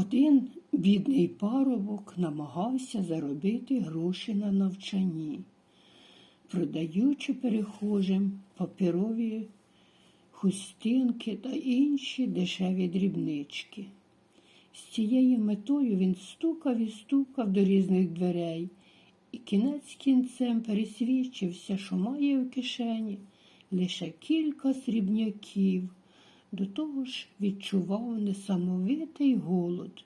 Один бідний парубок намагався заробити гроші на навчанні, продаючи перехожим паперові хустинки та інші дешеві дрібнички. З цією метою він стукав і стукав до різних дверей, і кінець кінцем пересвідчився, що має в кишені лише кілька срібняків, до того ж відчував несамовитий голод.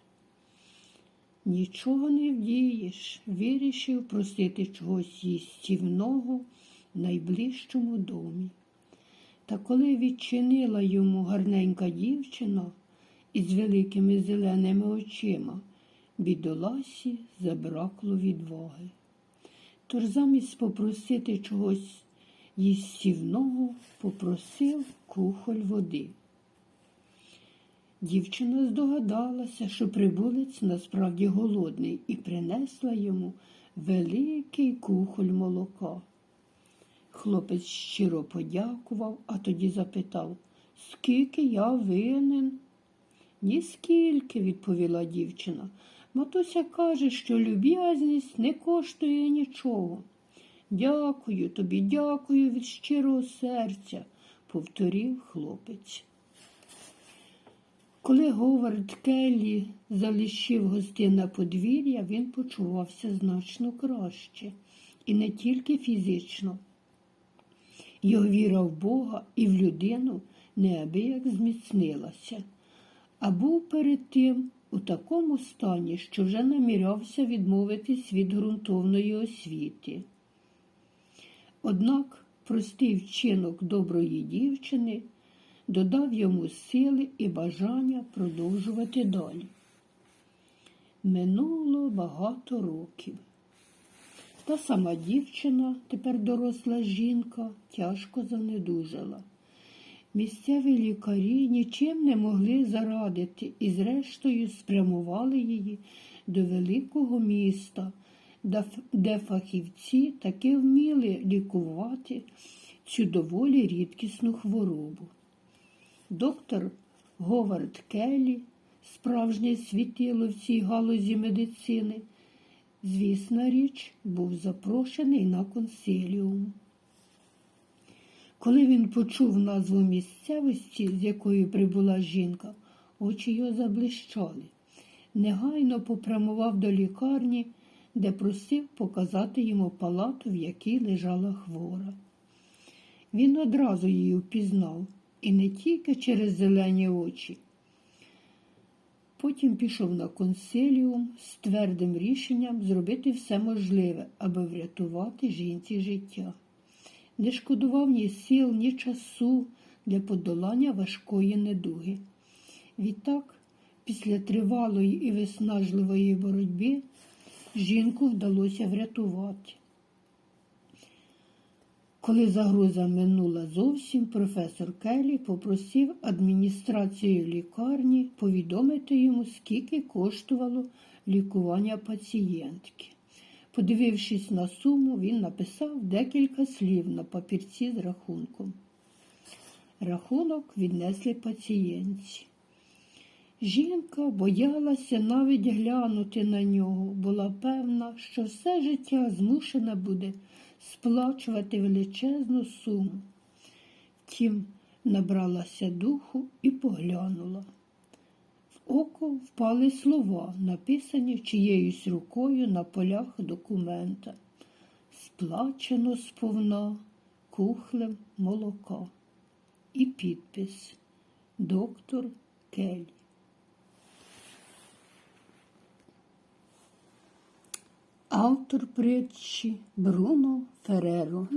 Нічого не вдієш, вирішив просити чогось їстівного в найближчому домі. Та коли відчинила йому гарненька дівчина із великими зеленими очима, бідоласі забракло відваги. Тож замість попросити чогось їстівного, попросив кухоль води. Дівчина здогадалася, що прибулець насправді голодний, і принесла йому великий кухоль молока. Хлопець щиро подякував, а тоді запитав, скільки я винен? Ніскільки, відповіла дівчина. Матуся каже, що люб'язність не коштує нічого. Дякую тобі, дякую від щирого серця, повторив хлопець. Коли Говард Келлі залишив гостинне подвір'я, він почувався значно краще, і не тільки фізично. Його віра в Бога і в людину неабияк зміцнилася, а був перед тим у такому стані, що вже намірявся відмовитись від ґрунтовної освіти. Однак простий вчинок доброї дівчини додав йому сили і бажання продовжувати далі. Минуло багато років. Та сама дівчина, тепер доросла жінка, тяжко занедужала. Місцеві лікарі нічим не могли зарадити і, зрештою, спрямували її до великого міста, де фахівці таки вміли лікувати цю доволі рідкісну хворобу. Доктор Говард Келлі, справжнє світило в цій галузі медицини, звісна річ, був запрошений на консиліум. Коли він почув назву місцевості, з якої прибула жінка, очі його заблищали. Негайно попрямував до лікарні, де просив показати йому палату, в якій лежала хвора. Він одразу її впізнав, і не тільки через зелені очі. Потім пішов на консиліум з твердим рішенням зробити все можливе, аби врятувати жінці життя. Не шкодував ні сил, ні часу для подолання важкої недуги. Відтак, після тривалої і виснажливої боротьби, жінку вдалося врятувати. Коли загроза минула зовсім, професор Келлі попросив адміністрацію лікарні повідомити йому, скільки коштувало лікування пацієнтки. Подивившись на суму, він написав декілька слів на папірці з рахунком. Рахунок віднесли пацієнтці. Жінка боялася навіть глянути на нього, була певна, що все життя змушена буде сплачувати величезну суму. Втім, набралася духу і поглянула. В око впали слова, написані чиєюсь рукою на полях документа. Сплачено сповна кухлем молока. І підпис Доктор Кель. Автор притчі Бруно Фереро